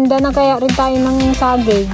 Magtinda na kaya rin tayo ng saging.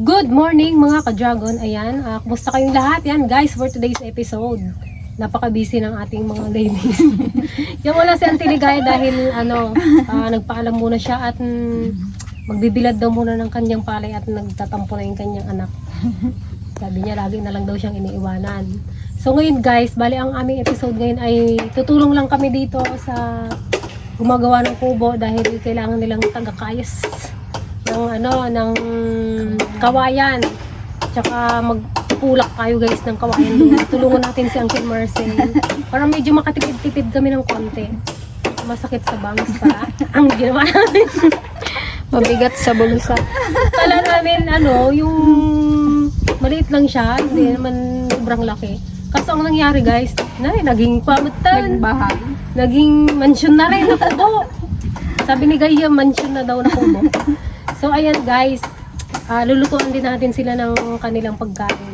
Good morning mga ka-dragon. Ayan, ah, kumusta kayong lahat? Yan guys, for today's episode. Napaka-busy ng ating mga ladies. Yan wala si Auntie Ligaya dahil ano, ah, nagpaalam muna siya at mm, magbibilad daw muna ng kanyang palay at nagtatampo na yung kanyang anak. Sabi niya, lagi na lang daw siyang iniiwanan. So ngayon guys, bali ang aming episode ngayon ay tutulong lang kami dito sa gumagawa ng kubo dahil kailangan nilang tagakayas ng ano ng kawayan tsaka magpulak tayo guys ng kawayan doon tulungan natin si Uncle Marcel para medyo makatipid-tipid kami ng konti masakit sa bangs pa ang ginawa namin Mabigat sa bulsa. kala namin ano yung maliit lang siya hindi naman sobrang laki kaso ang nangyari guys na naging pamutan Bahay. naging mansion na rin na kubo. Sabi ni Gaya, mansion na daw na kubo. So, ayan guys, ah, lulutuan din natin sila ng kanilang pagkain.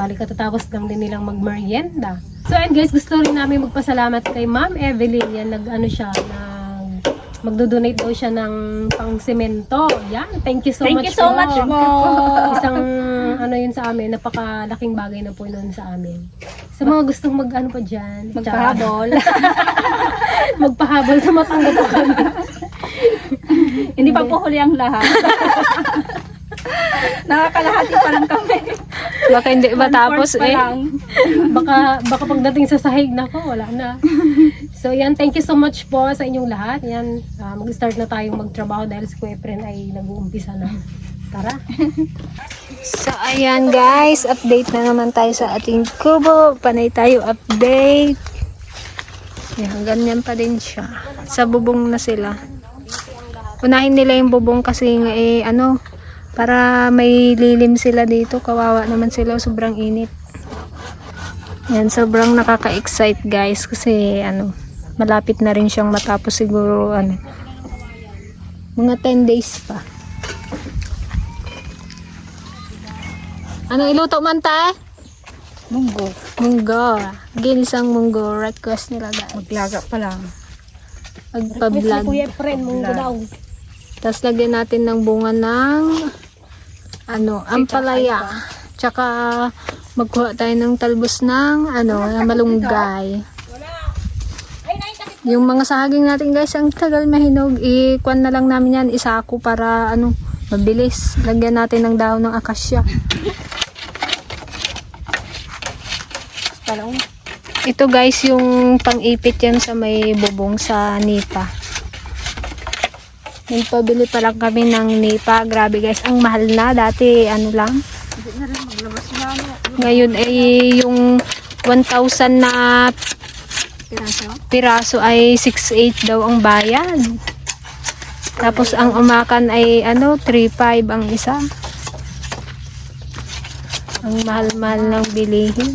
Balik katatapos lang din nilang magmerienda. So, ayan guys, gusto rin namin magpasalamat kay Ma'am Evelyn. Yan, nag-ano siya, nag, magdodonate daw siya ng pang semento. Yan, thank you so Thank much you so po. much po. Isang ano yun sa amin, napakalaking bagay na po yun sa amin. Sa mga gustong mag ano pa dyan, Magpahabol. magpahabol sa matanggap po kami. Hindi pa po huli ang lahat. Nakakalahati pa lang kami. Baka hindi matapos eh. lang. baka, baka pagdating sa sahig na ko, wala na. So yan, thank you so much po sa inyong lahat. Yan, ah, mag-start na tayong magtrabaho dahil si Kuya ay nag-uumpisa na. Tara. So ayan guys, update na naman tayo sa ating kubo. Panay tayo update. Yan, ganyan pa din siya. Sa bubong na sila. Unahin nila yung bubong kasi eh ano, para may lilim sila dito. Kawawa naman sila, sobrang init. Yan, sobrang nakaka-excite guys kasi ano, malapit na rin siyang matapos siguro ano, mga 10 days pa. Ano iluto man ta? Munggo. Munggo. Ginisang munggo. Request nila guys. Maglaga pa lang. Magpa-vlog. Kuya Efren, munggo daw. Tapos lagyan natin ng bunga ng ano, ampalaya. Tsaka magkuha tayo ng talbos ng ano, malunggay. Yung mga saging natin guys, ang tagal mahinog. Ikuan na lang namin yan, isako para ano, mabilis. Lagyan natin ng dahon ng akasya. Ito guys, yung pang-ipit yan sa may bubong sa nipa. Nagpabili pa lang kami ng nipa. Grabe guys, ang mahal na. Dati ano lang. Ngayon ay yung 1,000 na piraso ay 6,800 daw ang bayad. Tapos ang umakan ay ano, 3,500 ang isa. Ang mahal-mahal ng bilihin.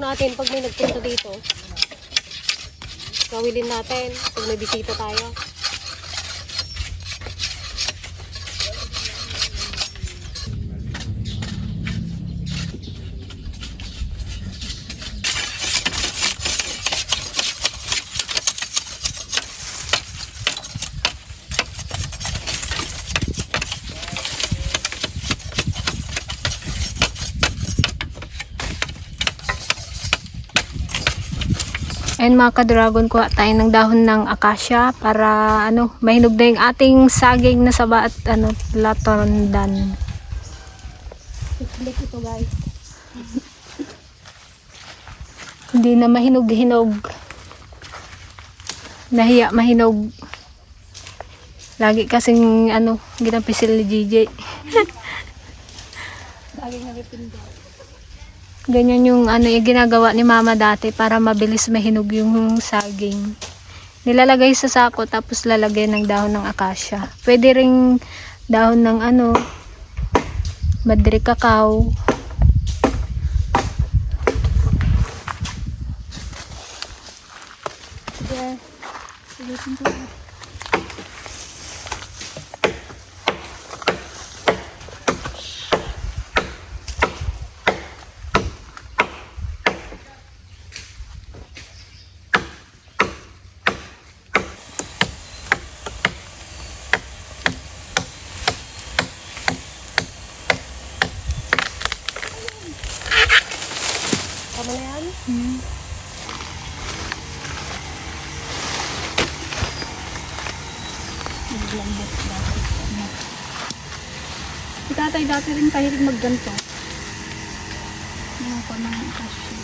natin pag may nagpunta dito. Gawilin natin pag may bisita tayo. Ayun mga ka-dragon, kuha tayo ng dahon ng akasya para ano, mahinog na yung ating saging na saba at ano, latondan. Click ito guys. Hindi na mahinog-hinog. Nahiya mahinog. Lagi kasing ano, ginapisil ni GJ. Saging na pipindo. Ganyan yung ano yung ginagawa ni mama dati para mabilis mahinog yung saging. Nilalagay sa sako tapos lalagay ng dahon ng akasya. Pwede ring dahon ng ano, madre cacao. Tama na yan? Si dati rin kahilig magganto. Mga ko ng kasya.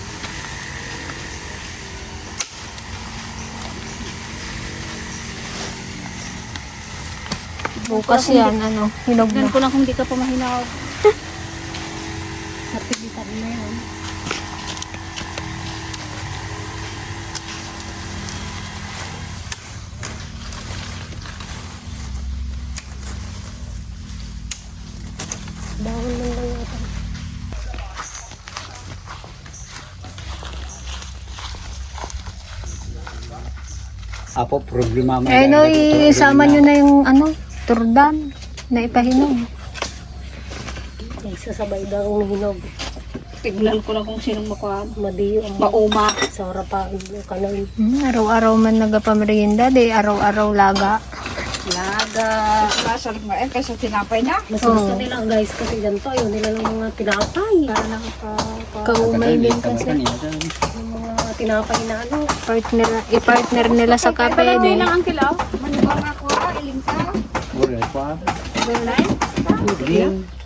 Bukas yan, ano, hinog na. Ganun ko lang kung di ka pa mahinaw. Napilitan mo yun. Apo, problema mo. Eh no, isama nyo na yung ano, turdan na ipahinog. Ay, sasabay daw ang hinog. Tignan ko lang kung sinong makuha. Madiyo Mauma. sa harapan ng kanon. Hmm, araw-araw man nagapamerienda, di araw-araw laga. Laga. Masarap nga eh, kaysa tinapay na. Mas gusto nila guys kasi ganito. Ayaw nila ng mga tinapay. Para nakaka... Kaumay din kasi. Tinapay na ano. Partner, i-partner nila sa kape. Palagay Di. lang ang kilaw. Maniwala nga ko ha, iling ka. Wala pa. Balay.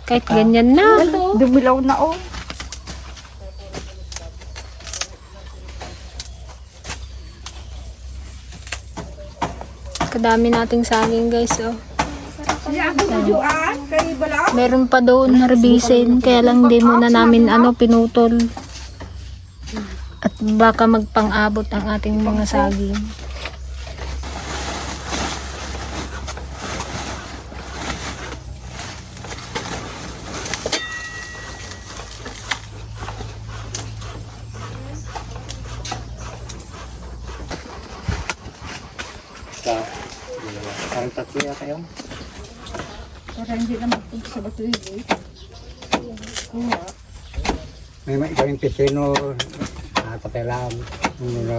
Kahit ganyan na. Dumilaw na oh. Kadami nating saging guys. Oh. Ako. Meron pa doon harbisin, kaya lang di muna namin ano pinutol. Baka magpang-abot ang ating mga saging. Sa, parang tatlo yata yung. Para hindi na magpunta sa batuig eh. May mga ibang pipino, natapelam, ano na,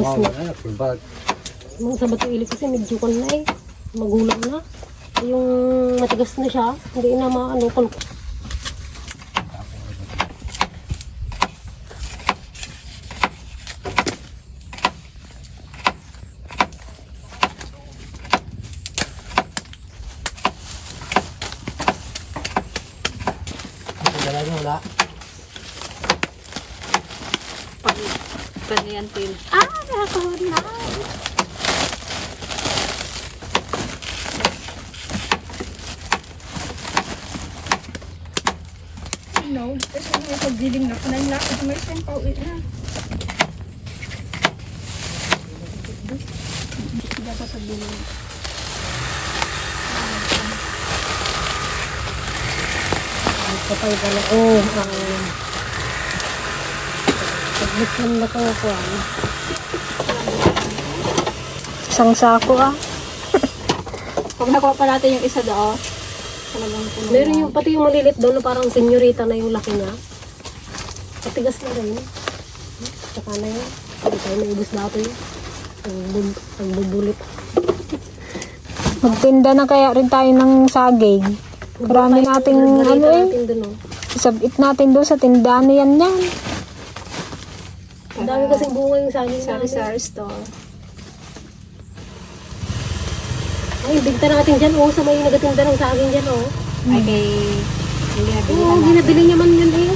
Ano, pulbag. Mga sa bato kasi medyo kan na eh. Magulang na. Yung matigas na siya, hindi na maano kung Dala nyo, wala. Paniyan tin. Ah, ako na. No, kasi may pagdiling na panay na ako may sempaw na. Dapat sa diling. Kapay ka na. Oh, ang pagbuksan na ko ko. Isang sako ah. Pag nakuha pa natin yung isa talagang puno Meron yung pati yung malilit doon na parang senyorita na yung laki niya. Patigas na rin. Saka na yun. Hindi tayo naubos natin. Ang, bub ang bubulit. Magtinda na kaya rin tayo ng saging. Marami nating ano eh. natin oh. Isabit natin doon sa tindahan na yan yan. Ang dami kasing bunga yung saging Sari namin. Sari Store. Ay, bigta natin dyan, oh, sa may nagatinda ng saging dyan, oh. Ay kay... Oo, oh, ginabili niya man yun, eh.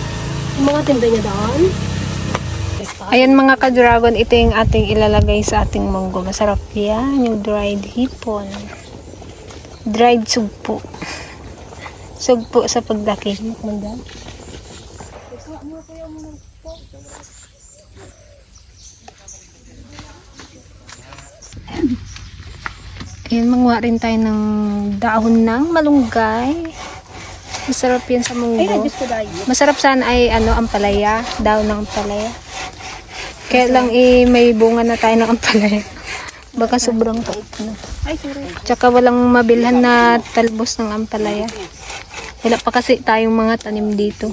Yung mga tinda niya doon. Ayan mga ka-dragon, ito yung ating ilalagay sa ating munggo. Masarap yan, yung dried hipon. Dried sugpo. Sugpo sa pagdaki. Ayan, manguha rin tayo ng dahon ng malunggay. Masarap yan sa munggo. Masarap sana ay ano, ampalaya. Dahon ng ampalaya. Kaya lang eh, may bunga na tayo ng ampalaya. Baka sobrang pait na. Tsaka walang mabilhan na talbos ng ampalaya. Wala pa kasi tayong mga tanim dito.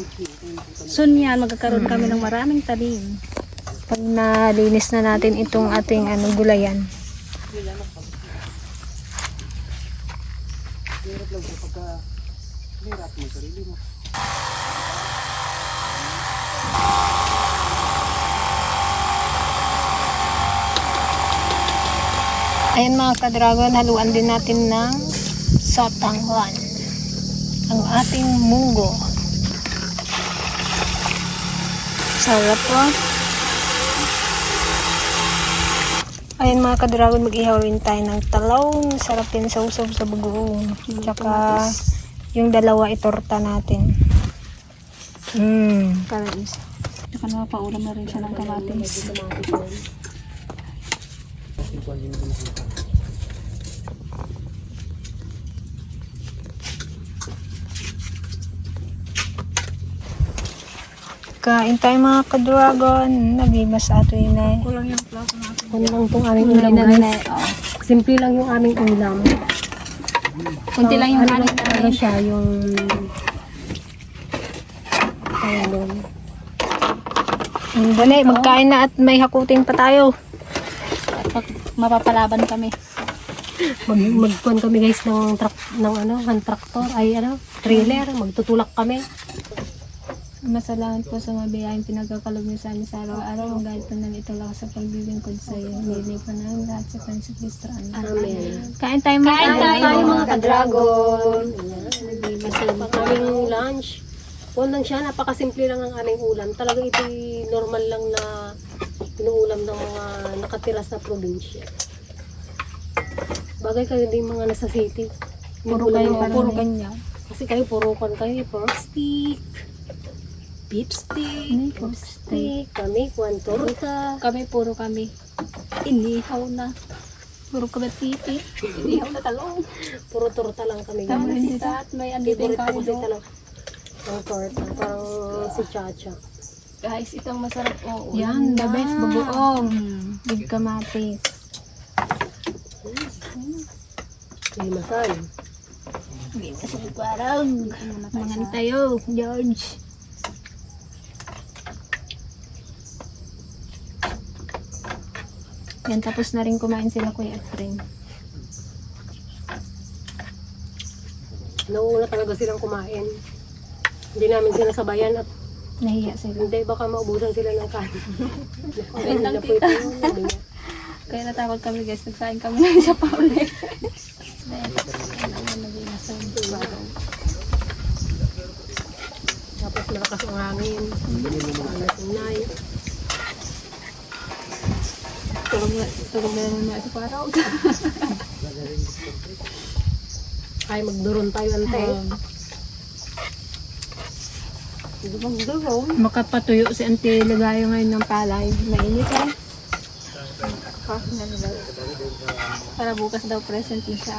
Soon yan, magkakaroon kami ng maraming talim. Pag nalinis na natin itong ating ano, gulayan. Ayan mga ka-dragon, haluan din natin ng sotangwan. Ang ating munggo. Sarap po. Ayan mga ka-dragon, mag-ihaw rin tayo ng talong. Sarap yan sa usaw sa bagoong. Tsaka yung dalawa itorta natin. Mmm. Karais. Saka naman paulam na rin siya ng kamatis. Kain tayo mga ka-dragon. Nabibas ato yun eh. Kulang yung plato natin. Ano lang itong aming ulam, guys. Simple lang yung aming ulam. Kunti lang yung kanin ano, ano siya, yung... Ayun. Mm, Dali, magkain na at may hakutin pa tayo. At pag mapapalaban kami. Mag, magkuhan kami guys ng truck, ng ano, hand tractor, ay ano, trailer, magtutulak kami. Masalamat po sa mabiyayang pinagkakalog niyo sa amin sa araw-araw. Ang galit po namin ito lang sa paglilingkod sa iyo. Hindi po namin lahat sa Francis Cristo. Amen. Amen. Kain tayo mga Kain tayo mga ka-dragon. Masarap ang aming lunch. Kung lang siya, napakasimple lang ang aming ulam. Talagang ito normal lang na inuulam ng mga nakatiras na probinsya. Bagay kayo din mga nasa city. Puro kayo puro ganyan. Kasi kayo puro kan kayo, pork stick, beef stick, pork stick, kami, kwan, torta. Kami, puro kami. Inihaw na. Puro kabatiti. Inihaw na talong. Puro torta lang kami. Tama si Tat. May andito yung Favorite ko talaga. Ang torta. Parang si Chacha. Guys, itong masarap oh. Yan, the best bagoong. Big kamatis. Limasan. Na sa parang. Mga tayo, George. Yan, tapos na rin kumain sila Kuya Efren. Nauuna talaga silang kumain. Hindi namin sinasabayan at Nahiya sila. hindi baka maubusan sila ng kanin. Wait lang, tita. Kaya natakot kami guys. Nagsain kami na isa pa ulit. Tapos malakas ang hangin. Alas ng night. Tulog na, naman sa paraw. Ay, magduron tayo ante. Hindi magduron. Makapatuyo si Auntie Ligayo ngayon ng palay. Mainit eh. Para bukas daw present na siya.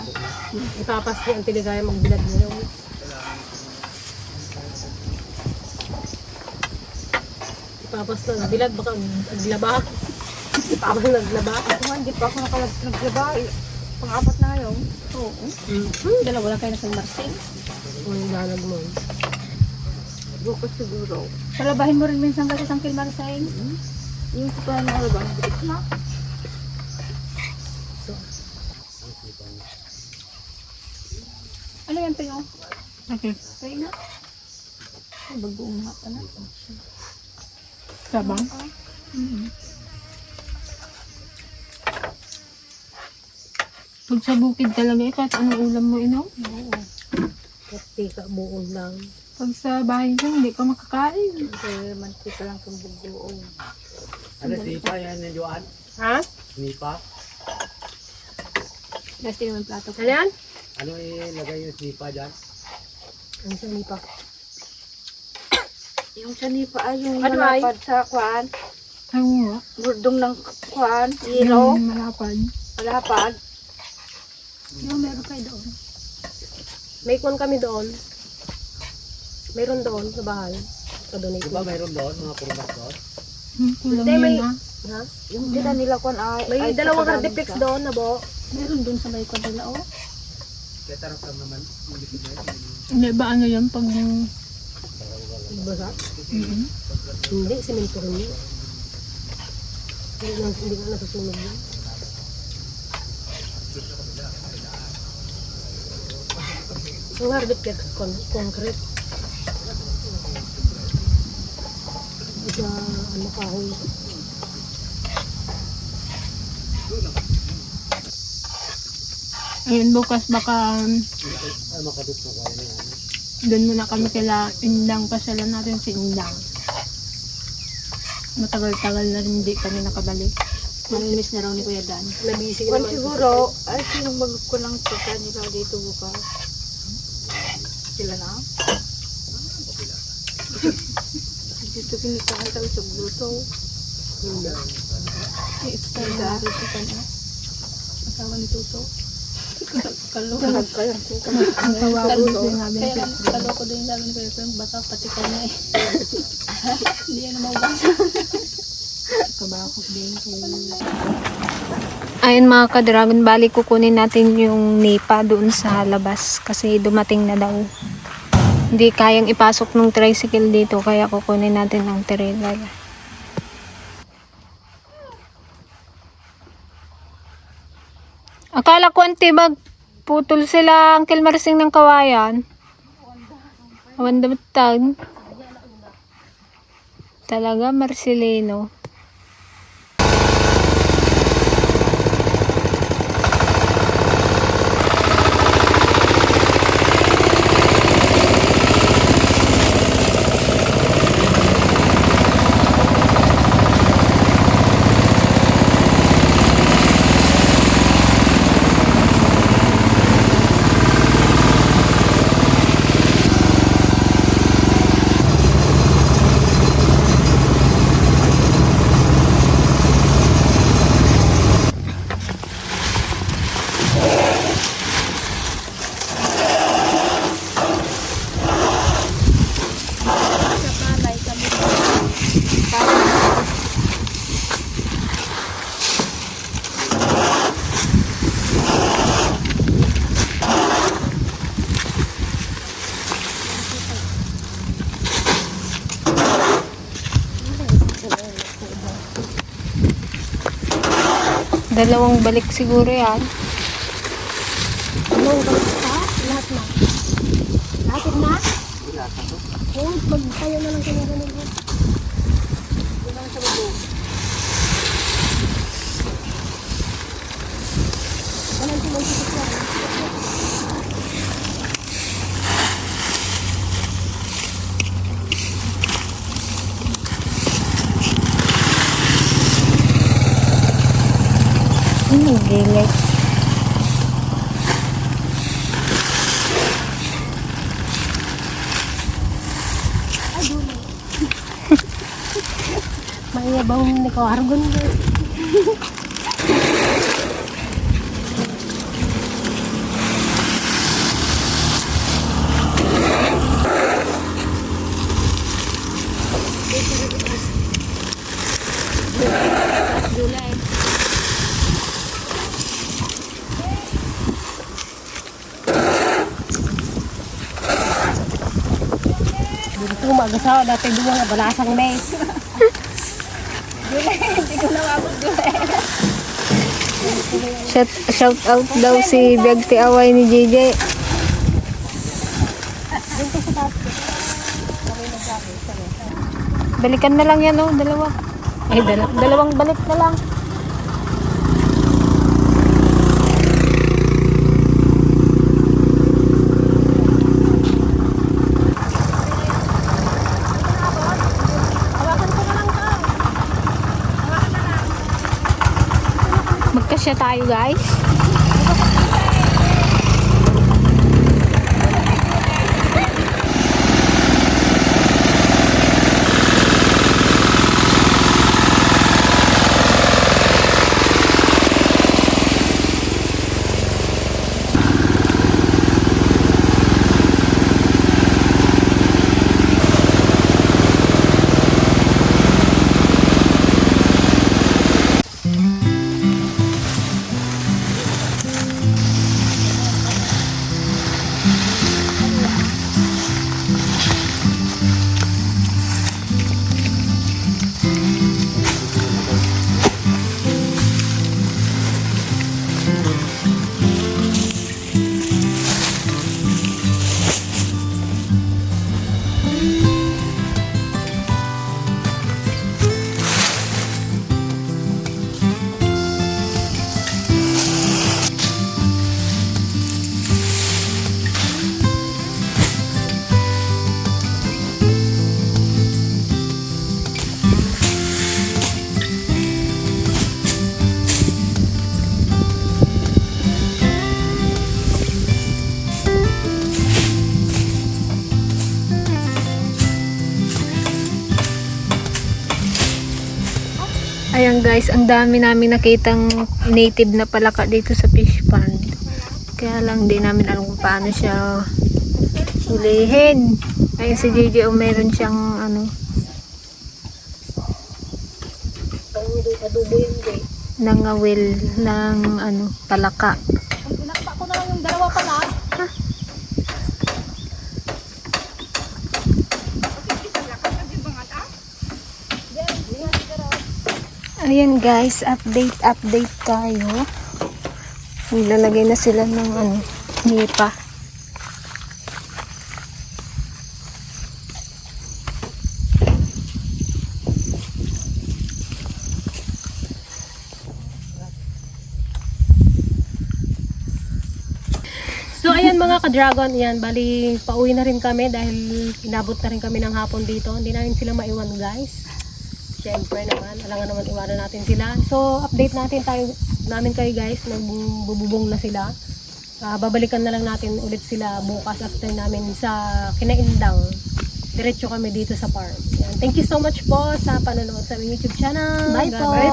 Ipapas ni Auntie Ligaya magbilad ngayon. Ipapas na bilad, baka naglaba. Ipapas na naglaba. Hindi pa ako naglaba. Pang-apat na ngayon. Oo. Dalawa lang kayo na sa Marseille. Kung yung lalag mo. Bukas siguro. Palabahin mo rin minsan kasi sa Kil Marseille. Yung pa na alabang. Bitik na. Ano yan, Pio? Okay. Pio na. Ay, bagoong nga pala. Sabang. Pag sa bukid talaga, eh, kahit anong ulam mo, ino. Pati ka buong lang. Pag sa bahay ko, hindi ka makakain. Kaya mantika lang kang bubuo. Ano, snipa yan yung Joan? Ha? Snipa? Dasti naman plato ko. Ano yan? Ano ilagay yung snipa dyan? Ano sa lipa? Yung sanipa ay yung Ano malapad sa kwan. Ay, nga. Burdong ng kwan. Ilo. Yung malapad. Malapad. Yung meron kayo doon. May kwan kami doon. Mayroon doon sa bahay. Sa Di donate. ba mayroon doon, mga purmas doon? Hmm, kulang Hindi, yun may- ah. Ha? Yung tira nila kwan ay. May ay, dalawang Tagalog doon na bo. Meron doon sa may kwan nila oh. Kaya tarap lang naman. yun. Hindi ba ano yan pag... Basa? Mm-hmm. Hindi, simento rin yun. Hindi hindi nga nasusunog yun. Ang hardiplex con concrete. Sa ano kahoy. Ayun, bukas baka um, doon muna kami kila Indang. Pasyalan natin si Indang. Matagal-tagal na rin hindi kami nakabalik. Mamimiss na raw ni Kuya Dan. Nabisi Kwan naman. siguro, ay sinong mag ko lang nila dito bukas. Sila na? Dito kinikahan tayo sa Bluto. I-extend na rin sa kanya. Asawa ni Tuto. Kaloko. Ang tawa ko din namin kaloko din Kuya Pem. Baka pati kanya eh. Hindi yan na mabasa. Kabakot din. Ayun mga ka-dragon, bali kukunin natin yung nipa doon sa labas kasi dumating na daw. Hindi kayang ipasok ng tricycle dito kaya kukunin natin ng trailer. Akala ko antibag putol sila ang kilmarsing ng kawayan. Wanda tag. Talaga Marcelino. Dalawang balik siguro yan. Anong balik pa? Lahat na. Lahat na? Oo, magtayo na lang kanya ganun. Hmm, gilid. Mayabang ni ko argon. Dito mag-asawa dati duwa nga balasang mes. Shout, shout out daw si Biagti Away ni JJ. Balikan na lang yan oh, dalawa. Ay, dala- dalawang balik na lang. Magkasya tayo guys. Guys, ang dami namin nakitang native na palaka dito sa fish pond. Kaya lang di namin alam kung paano siya hulihin. Ayun si JJ, oh, meron siyang ano, nangawil ng ano, palaka. Pinakpa ko na lang yung dalawa pala. Ayan guys, update, update tayo. Nilalagay na sila ng ano, nipa. So ayan mga ka-dragon, yan, bali pauwi na rin kami dahil inabot na rin kami ng hapon dito. Hindi namin sila maiwan guys. Siyempre naman, alangan naman iwanan natin sila. So update natin tayo, namin kayo guys, nagbububong na sila. Ah, babalikan na lang natin ulit sila bukas after namin sa Kinaindang. Diretso kami dito sa farm. Yan. Thank you so much po sa panonood sa aming YouTube channel. Bye God po. Bye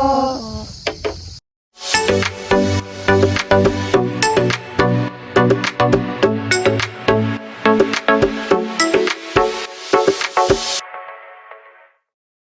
po.